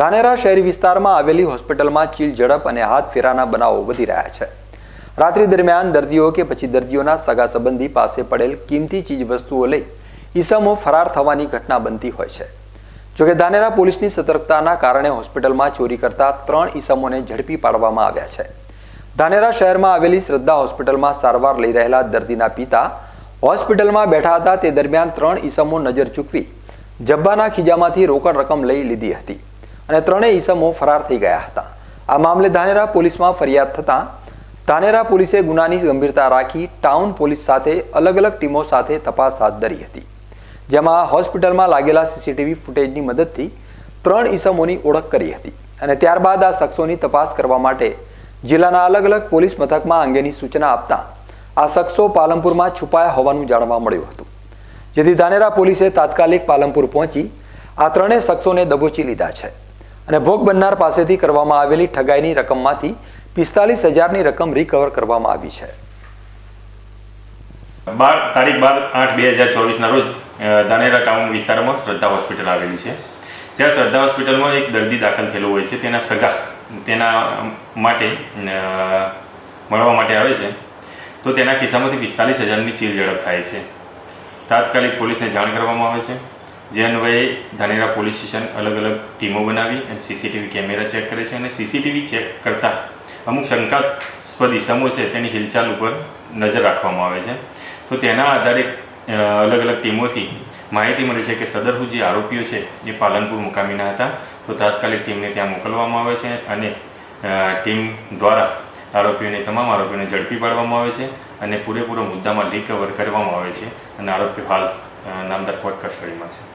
ધાનેરા શહેરી વિસ્તારમાં આવેલી હોસ્પિટલમાં ચીલ, ઝડપ અને હાથ ફેરાના બનાવો વધી રહ્યા છે. રાત્રિ દરમિયાન દર્દીઓ કે પછી દર્દીઓના સગા સંબંધી પાસે પડેલ કિંમતી ચીજ વસ્તુઓ લઈ ઈસમો ફરાર થવાની ઘટના બનતી હોય છે. જોકે ધાનેરા પોલીસની સતર્કતાના કારણે હોસ્પિટલમાં ચોરી કરતા ત્રણ ઈસમોને ઝડપી પાડવામાં આવ્યા છે. ધાનેરા શહેરમાં આવેલી શ્રદ્ધા હોસ્પિટલમાં સારવાર લઈ રહેલા દર્દીના પિતા હોસ્પિટલમાં બેઠા હતા. તે દરમિયાન ત્રણ ઈસમો નજર ચૂકવી જબ્બાના ખીજામાંથી રોકડ રકમ લઈ લીધી હતી. અને ત્રણેય ઈસમો ફરાર થઈ ગયા હતા. આ મામલે ધાનેરા પોલીસમાં ફરિયાદ થતાં ધાનેરા પોલીસે ગુનાની ગંભીરતા રાખી ટાઉન પોલીસ સાથે અલગ અલગ ટીમો સાથે તપાસ હાથ ધરી હતી. જેમાં હોસ્પિટલમાં લાગેલા સીસીટીવી ફૂટેજની મદદથી ત્રણ ઈસમોની ઓળખ કરી હતી અને ત્યારબાદ આ શખ્સોની તપાસ કરવા માટે જિલ્લાના અલગ અલગ પોલીસ મથકમાં અંગેની સૂચના આપતા આ શખ્સો પાલનપુરમાં છુપાયા હોવાનું જાણવા મળ્યું હતું. જેથી ધાનેરા પોલીસે તાત્કાલિક પાલનપુર પહોંચી આ ત્રણેય શખ્સોને દબોચી લીધા છે. અને ભોગ બનનાર પાસેથી કરવામાં આવેલી ઠગાઈની રકમમાંથી પિસ્તાલીસ હજારની રકમ રિકવર કરવામાં આવી છે. બાર, તારીખ બાર આઠ બે હજાર ચોવીસના રોજ ધાનેરા ટાઉન વિસ્તારમાં શ્રદ્ધા હોસ્પિટલ આવેલી છે. ત્યાં શ્રદ્ધા હોસ્પિટલમાં એક દર્દી દાખલ થયેલો હોય છે. તેના સગા, તેના માટે મળવા માટે આવે છે. તો તેના ખિસ્સામાંથી પિસ્તાલીસ હજારની ચીલ ઝડપ થાય છે. તાત્કાલિક પોલીસને જાણ કરવામાં આવે છે. જે અન્વયે ધાનેરા પોલીસ સ્ટેશન અલગ અલગ ટીમો બનાવી અને સીસીટીવી કેમેરા ચેક કરે છે અને સીસીટીવી ચેક કરતા અમુક શંકાસ્પદ ઇસમો છે તેની હિલચાલ ઉપર નજર રાખવામાં આવે છે. તો તેના આધારે અલગ અલગ ટીમોથી માહિતી મળે છે કે સદરહુ જે આરોપીઓ છે એ પાલનપુર મુકામીના હતા. તો તાત્કાલિક ટીમને ત્યાં મોકલવામાં આવે છે અને ટીમ દ્વારા આરોપીઓને, તમામ આરોપીઓને ઝડપી પાડવામાં આવે છે અને પૂરેપૂરો મુદ્દામાં રિકવર કરવામાં આવે છે. અને આરોપીઓ હાલ નામદાર કોર્ટ કસ્ટડીમાં છે.